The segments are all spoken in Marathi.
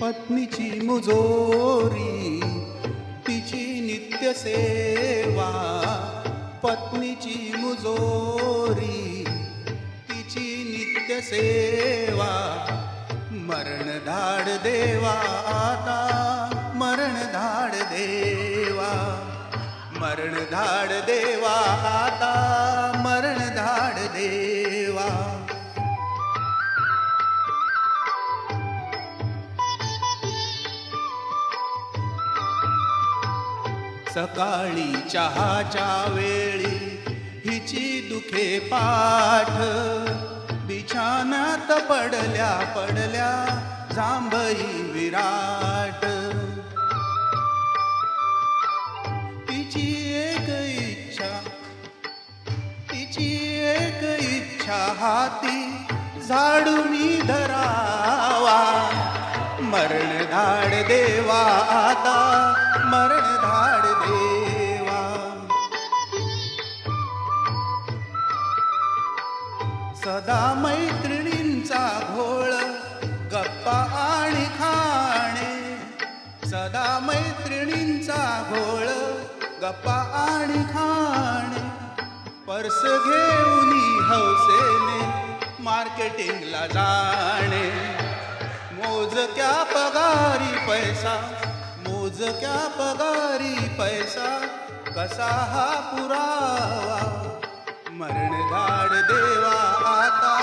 पत्नीची मुजोरी तिची नित्य सेवा. पत्नीची मुजोरी तिची नित्य सेवा. मरण धाड देवा आता मरण धाड देवा. मरण धाड देवा आता सकाळी चहाच्या वेळी हिची दुखे पाठ. बिछानात पडल्या पडल्या जांभई विराट. तिची एक इच्छा तिची एक इच्छा हाती झाडूनी धरावा. मरण धाड देवा आता मरण धाड देवा. सदा मैत्रिणींचा घोळ गप्पा आणि खाणे. सदा मैत्रिणींचा घोळ गप्पा आणि खाणे. पर्स घेऊन हौसेने मार्केटिंगला जाणे. मोजक्या पगारी पैसा? मोजक्या पगारी पैसा? कसा हा पुरावा? मरण धाड देवा आता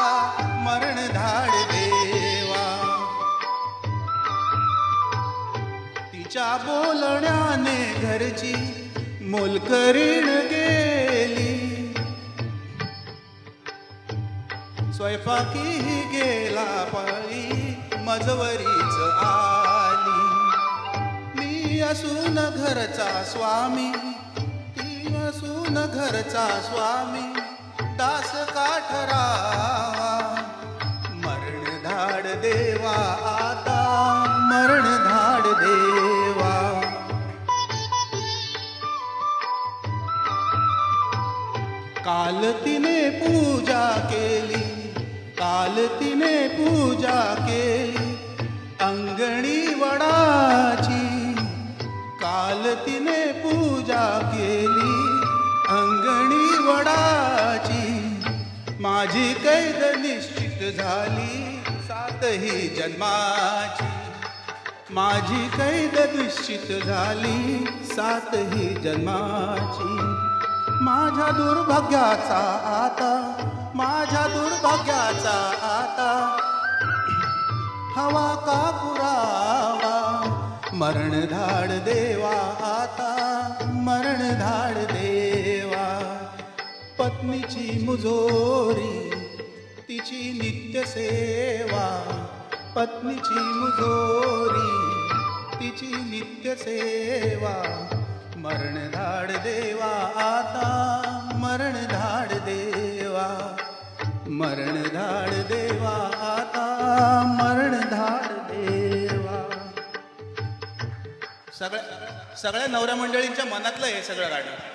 मरण धाड देवा. तिच्या बोलण्याने घरची मोलकरीण गेली. स्वयंपाकी गेला पाळी. मजवरीच आली. मी असून घरचा स्वामी ती असून घरचा स्वामी दास काठरावा मरण धाड देवा आता मरण धाड देवा. काल तिने पूजा केली. काल तिने पूजा केली अंगणी वडाची. काल तिने पूजा केली अंगणी वडाची. माझी कैद निश्चित झाली सातही जन्माची. माझी कैद निश्चित झाली सातही जन्माची. माझ्या दुर्भाग्याचा आता हवा का पुरावा। मरण धाड देवा आता, मरण धाड देवा। पत्नीची मुजोरी, तिची नित्य सेवा। पत्नीची मुजोरी, तिची नित्य सेवा। मरण धाड देवा आता, मरण धाड देवा। मरण धाड देवा आता सगळ्या सगळ्या नवऱ्या मंडळींच्या मनातलं हे सगळं गाणं.